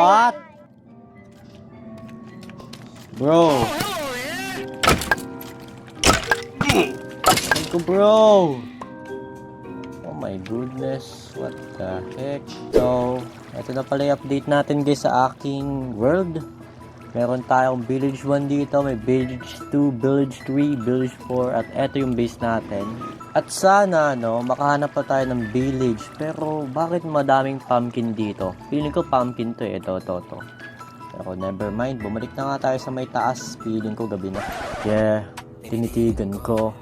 What? Bro. Ko bro. Oh my goodness. What the heck? So, ito na pala yung update natin guys sa aking world. Meron tayong village 1 dito, may village 2, village 3, village 4, at ito yung base natin. At sana, no, makahanap pa tayo ng village. Pero, bakit madaming pumpkin dito? Feeling ko pumpkin to eh, ito, ito, ito. Pero never mind, bumalik na nga tayo sa may taas. Feeling ko gabi na. Yeah, tinitigan ko.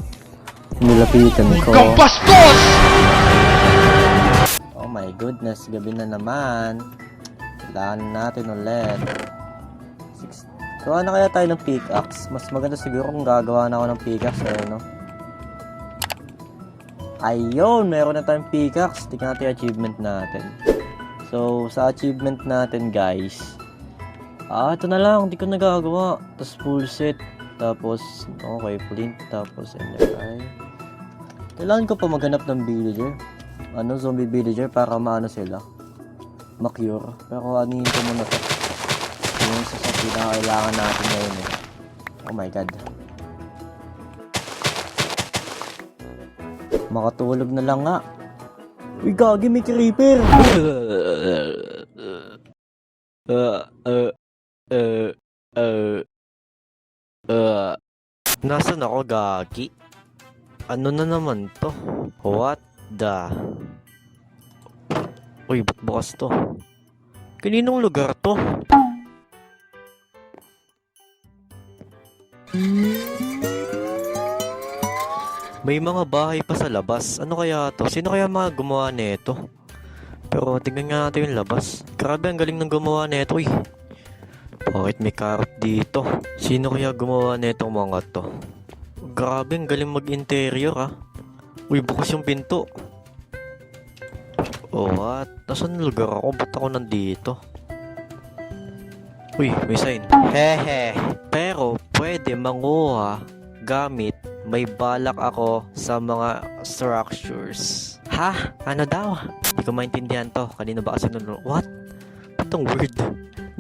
Nilapitan ko. Oh my goodness, gabi na naman. Kailangan natin ulit. Six... Gawa na kaya tayo ng pickaxe. Mas maganda siguro kung gagawa na ako ng pickaxe eh, no? Ayun, meron na tayong pickaxe. Tingnan natin yung achievement natin. So, sa achievement natin, guys. Ah, ito na lang. Hindi ko nagagawa. Tapos full set. Tapos, okay, flint. Tapos, eye. Kailangan ko pa maghanap ng villager. Ano, zombie villager para maano sila. Macure. Pero anihin ko muna to. Yung isa sa pinakailangan natin ngayon eh. Oh my god. Makatulog na lang nga. Uy, gagi, may creeper! Uh, uh, uh, uh, uh, Nasaan ako, gagi? Ano na naman to? What the? Uy, ba't bukas to? Kaninong lugar to? May mga bahay pa sa labas. Ano kaya to? Sino kaya mga gumawa nito? Pero tingnan nga natin yung labas. Grabe, ang galing ng gumawa nito eh. Bakit may carrot dito? Sino kaya gumawa nitong mga to? Grabe, ang galing mag-interior ah. Uy, bukas yung pinto. Oh, what? Nasaan lugar ako? Ba't ako nandito? Uy, may sign. Hehe. Pero, pwede manguha gamit may balak ako sa mga structures. Ha? Ano daw? Hindi ko maintindihan to. Kanina ba kasi nung... What? Itong word.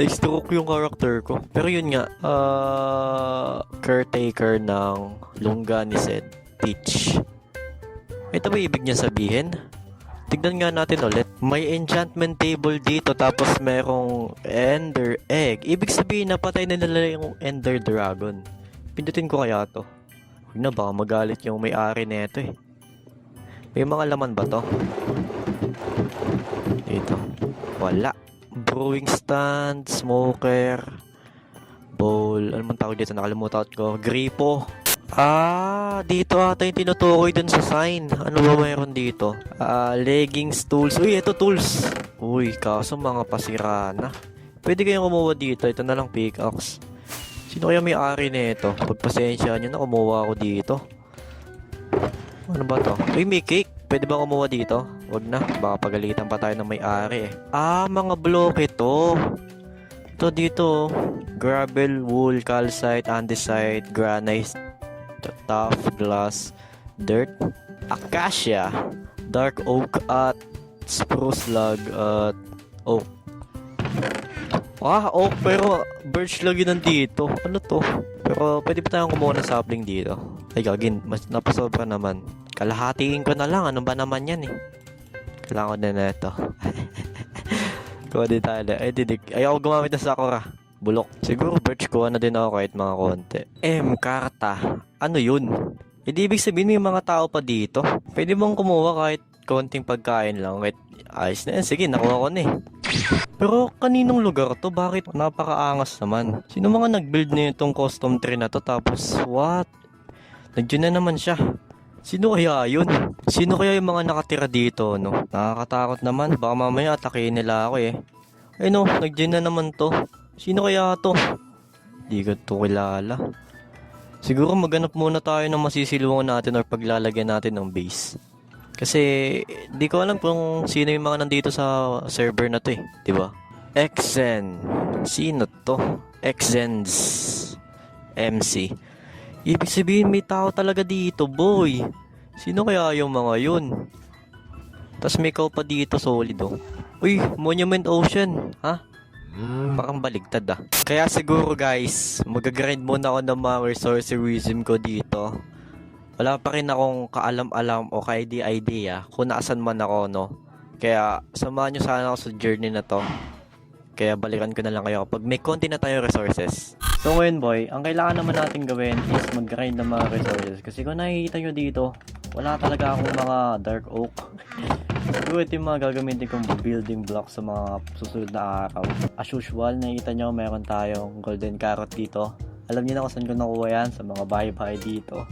Na-stroke yung character ko. Pero yun nga, uh, caretaker ng lungga ni Zed. Teach. Ito ba ibig niya sabihin? Tignan nga natin ulit. May enchantment table dito tapos merong ender egg. Ibig sabihin napatay na nila yung ender dragon. Pindutin ko kaya to. Huwag na baka magalit yung may-ari nito eh. May mga laman ba to? Dito. Wala. Brewing stand, smoker, bowl, ano man tawag dito, nakalimutan ko. Gripo. Ah, dito ata yung tinutukoy dun sa sign. Ano ba mayroon dito? Ah, leggings, tools. Uy, ito tools. Uy, kaso mga pasira na. Pwede kayong kumuha dito. Ito na lang pickaxe. Sino kaya may-ari nito? Pagpasensya nyo na kumuha ako dito. Ano ba to? Uy, may cake. Pwede ba kumuha dito? Wag na. Baka pagalitan pa tayo ng may-ari eh. Ah, mga bloke to. Ito dito. Gravel, wool, calcite, andesite, granite, tough, glass, dirt, acacia, dark oak at spruce log at oak. Ah, oak pero birch log yun nandito. Ano to? Pero pwede pa tayong kumuha ng sapling dito. Ay gagin, mas napasobra naman. Kalahatiin ko na lang. Ano ba naman yan eh? Kailangan ko na na ito. Kuha din tayo. na- Ay, didig. Ayaw gumamit ng sakura. Bulok. Siguro birch kuha na din ako kahit mga konti. M, karta. Ano yun? Hindi ibig sabihin may mga tao pa dito. Pwede mong kumuha kahit konting pagkain lang. Kahit ayos na yan. Sige, nakuha ko na eh. Pero kaninong lugar to? Bakit napakaangas naman? Sino mga nag-build na itong custom tree na to? Tapos, what? Nandiyan na naman siya. Sino kaya yun? Sino kaya yung mga nakatira dito, no? Nakakatakot naman. Baka mamaya atakihin nila ako eh. Ay no, nandiyan na naman to. Sino kaya to? Di ko to kilala. Siguro maghanap muna tayo ng masisilungan natin or paglalagyan natin ng base. Kasi di ko alam kung sino yung mga nandito sa server na to eh, 'di ba? Exen. Sino to? Exens. MC. Ibig sabihin may tao talaga dito, boy. Sino kaya yung mga yun? Tapos may ikaw pa dito, solid oh. Uy, Monument Ocean, ha? Parang baligtad ah. Kaya siguro guys, mag-grind muna ako ng mga resourcerism ko dito. Wala pa rin akong kaalam-alam o ka-idea kung naasan man ako, no? Kaya samahan nyo sana ako sa journey na to. Kaya balikan ko na lang kayo kapag may konti na tayo resources. So ngayon boy, ang kailangan naman natin gawin is mag-grind ng mga resources. Kasi kung nakikita nyo dito, wala talaga akong mga dark oak. Siguro ito yung mga gagamitin kong building block sa mga susunod na araw. As usual, nakikita nyo meron tayong golden carrot dito. Alam niyo na kung saan ko nakuha yan, sa mga bahay-bahay dito.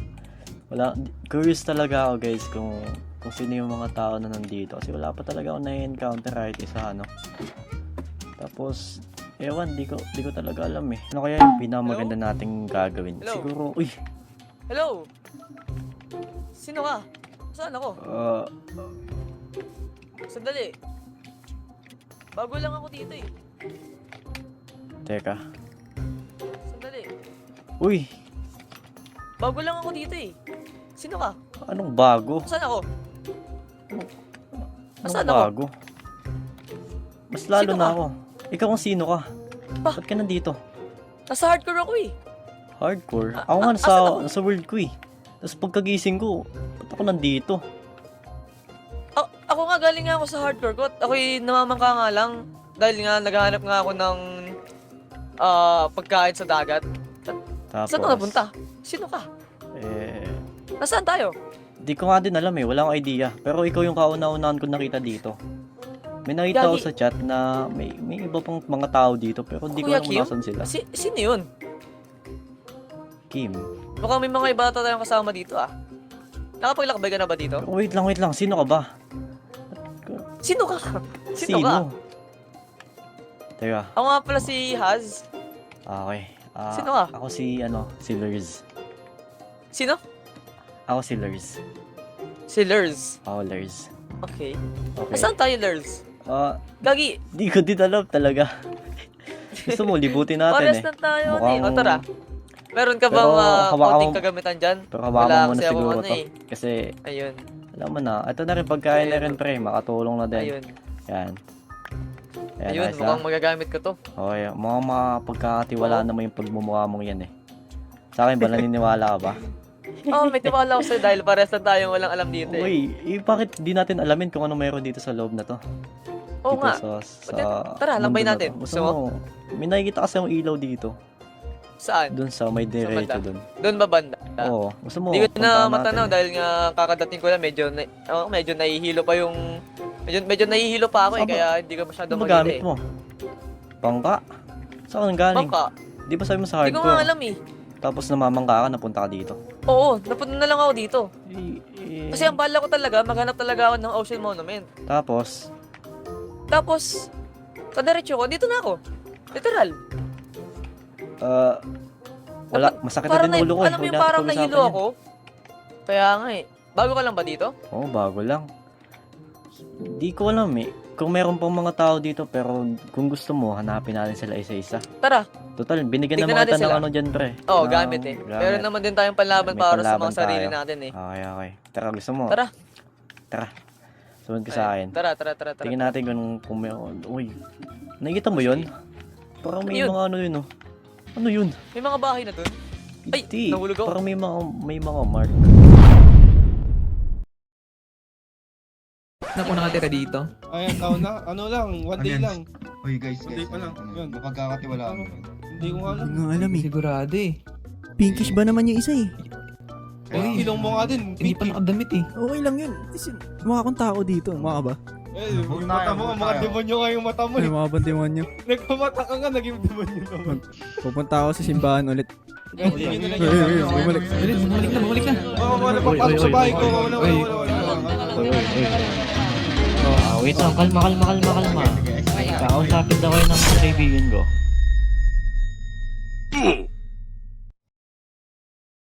Wala, curious talaga ako guys kung kung sino yung mga tao na nandito. Kasi wala pa talaga ako na-encounter right isa ano. Tapos, ewan, di ko, di ko talaga alam eh. Ano kaya yung pinakamaganda nating gagawin? Hello? Siguro, uy, Hello? Sino ka? Saan ako? uh, Sandali. Bago lang ako dito eh. teka. Sandali. Uy, Bago lang ako dito eh. Sino ka? anong bago? Saan ako? Anong Nasaan ako? bago? Mas lalo Sino na ka? ako. Ikaw kung sino ka? Ba? Ba't ka nandito? Nasa hardcore ako eh. Hardcore? Ah, Ako nga ah, nasa, asan ako? nasa world ko eh. Tapos pagkagising ko, ba't ako nandito? A- ako nga galing nga ako sa hardcore ko. at Ako'y namamangka nga lang. Dahil nga naghahanap nga ako ng ah, pagkain sa dagat. Tapos, Saan ka napunta? Sino ka? Eh, Nasaan tayo? di ko nga din alam eh. Wala akong idea. Pero ikaw yung kauna-unahan ko nakita dito. May nakita ako Gagi. sa chat na may, may iba pang mga tao dito pero hindi ko Kuya alam kung Kim? nasan sila. Si sino yun? Kim. Mukhang may mga iba ata tayong kasama dito ah. Nakapaglakbay ka na ba dito? Wait lang, wait lang. Sino ka ba? Sino ka? Sino, ka? Teka, Ako nga pala si Haz. okay. Ah, Sino ka? Ako si, ano, si Lurs. Sino? Ako si Lurs. Si Lurs. Ako Lurs. Okay. Okay. Nasaan tayo, Lurs? Ah, Gagi, di ko din alam talaga. Gusto mo, libutin natin eh. na tayo. Mukhang- eh. O tara, meron ka bang uh, hawakan konting mo- kagamitan dyan? Pero hawakan mo ako siguro ano to. eh. Kasi, Ayun, alam mo na, ito na rin pagkain na Ayun. rin pre, makatulong na din. ayun. Yan. Yan, Ayun, ayos mukhang na. magagamit ko to. Okay, mukhang makapagkakatiwala naman yung pagmumukha mong yan eh. Sa akin ba, naniniwala ka ba? Oh, may tiwala ako sa'yo dahil pares na tayong walang alam dito eh. Uy, eh, bakit di natin alamin kung ano meron dito sa loob na to? Oo dito nga. Sa, sa tara, lambay mundo na natin. to. Gusto mo? May nakikita kasi yung ilaw dito. Saan? Doon sa may diretso banda? doon. Doon ba banda? Oo. Gusto mo? Hindi ko na puntahan matanaw natin. dahil nga kakadating ko lang medyo na, oh, medyo nahihilo pa yung medyo, medyo nahihilo pa ako eh kaya hindi ko masyado Ano ba makita gamit eh. mo? Bangka? Saan ka nang galing? Bangka. Di ba sabi mo sa Hindi ko nga hardcore? alam eh. Tapos namamangka ka, napunta ka dito. Oo, napunta na lang ako dito. Eh, eh, Kasi ang bala ko talaga, maghanap talaga ako ng Ocean Monument. Tapos, Tapos, kadiretso ko, dito na ako. Literal. ah, wala, masakit na din ulo ko. eh. alam mo Huwag yung natin parang pag-usapan nahilo yan. ako. Kaya nga eh. Bago ka lang ba dito? Oo, bago lang. Di ko alam eh. Kung meron pang mga tao dito, pero kung gusto mo, hanapin natin sila isa-isa. Tara. Total, binigyan Tignan naman natin kita ng sila. ano dyan, pre. Oo, Ng gamit eh. gamit. Meron naman din tayong panlaban May para sa panlaban mga sarili tayo. natin eh. Okay, okay. Tara, gusto mo? Tara. Tara. Sunod ka sa akin. Tara, tara, tara, tara. Tingnan natin kung, kung may... Uy, nakikita mo yun? Parang may Ano yun? mga ano yun, oh. Ano yun? May mga bahay na dun. Ay, Hindi. nahulog ako. Parang may mga, may mga mark. Na po nakatira dito. Ayan, taon na. Ano lang, one day Against- lang. Uy guys, Hindi guys. pa lang. Ano, Yun. mapagkakatiwalaan Ano? mo yun. Hindi ko nga alam. Hindi nga alam eh. Sigurado eh. Pinkish ba naman yung isa eh? Eh, ilong mo nga din. Hindi pa nakadamit eh. Okay lang yun. Kasi mukha akong tao dito. Mukha ba? Eh, Huwag yung mata tayo, mo, huwag mga tayo. demonyo nga yung mata mo. Ay, eh. mga bantiwan nyo. Nagpamata ka nga, naging demonyo naman. Pupunta ako sa simbahan ulit. Hindi nyo na lang Uy, uy, uy, yung bumalik. Na, bumalik na. Oo, wala pa pasok sa bahay ko. Wala, wala, wala, wala. Wait lang. Kalma, kalma, kalma, kalma. Kakausapin daw kayo ng kaibigan ko.